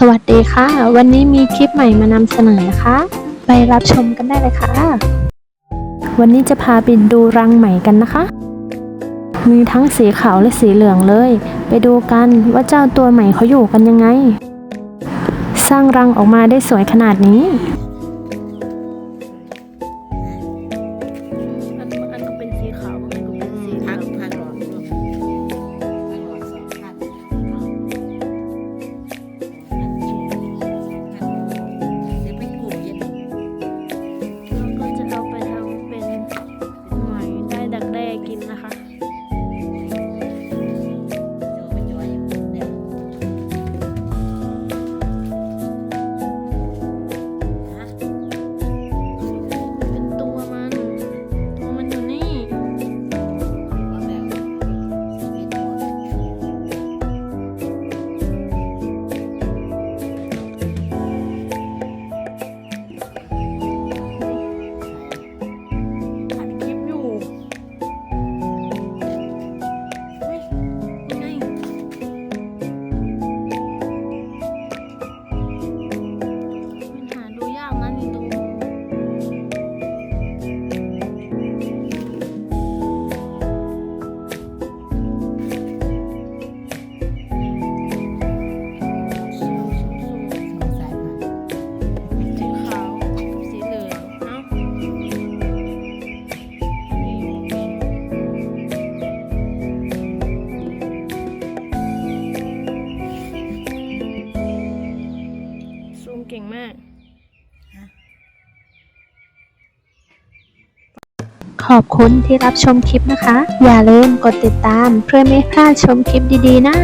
สวัสดีค่ะ วันนี้มีคลิปใหม่มานำเสนอนะคะ ไปรับชมกันได้เลยค่ะ วันนี้จะพาไปดูรังไหมกันนะคะ มีทั้งสีขาวและสีเหลืองเลย ไปดูกันว่าเจ้าตัวใหม่เขาอยู่กันยังไง สร้างรังออกมาได้สวยขนาดนี้ มเก่งมาก ขอบคุณที่รับชมคลิปนะคะ อย่าลืมกดติดตามเพื่อไม่พลาดชมคลิปดีๆนะ